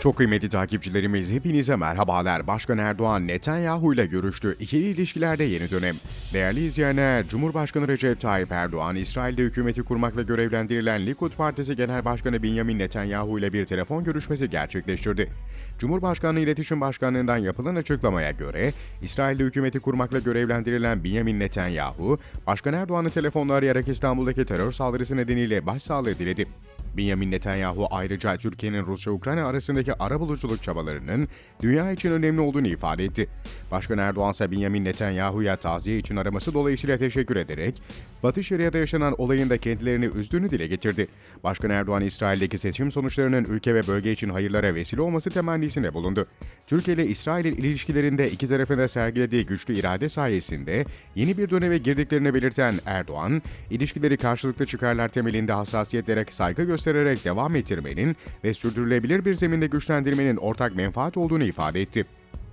Çok kıymetli takipçilerimiz hepinize merhabalar. Başkan Erdoğan Netanyahu ile görüştü. İkili ilişkilerde yeni dönem. Değerli izleyenler, Cumhurbaşkanı Recep Tayyip Erdoğan, İsrail'de hükümeti kurmakla görevlendirilen Likud Partisi Genel Başkanı Benjamin Netanyahu ile bir telefon görüşmesi gerçekleştirdi. Cumhurbaşkanlığı İletişim Başkanlığı'ndan yapılan açıklamaya göre, İsrail'de hükümeti kurmakla görevlendirilen Benjamin Netanyahu, Başkan Erdoğan'ı telefonla arayarak İstanbul'daki terör saldırısı nedeniyle başsağlığı diledi. Benjamin Netanyahu ayrıca Türkiye'nin Rusya-Ukrayna arasındaki arabuluculuk çabalarının dünya için önemli olduğunu ifade etti. Başkan Erdoğan ise Benjamin Netanyahu'ya taziye için araması dolayısıyla teşekkür ederek, Batı Şeria'da yaşanan olayın da kendilerini üzdüğünü dile getirdi. Başkan Erdoğan, İsrail'deki seçim sonuçlarının ülke ve bölge için hayırlara vesile olması temennisinde bulundu. Türkiye ile İsrail ilişkilerinde iki tarafın da sergilediği güçlü irade sayesinde yeni bir döneme girdiklerini belirten Erdoğan, ilişkileri karşılıklı çıkarlar temelinde hassasiyetlere saygı göstererek devam ettirmenin ve sürdürülebilir bir zeminde güçlendirmenin ortak menfaat olduğunu ifade etti.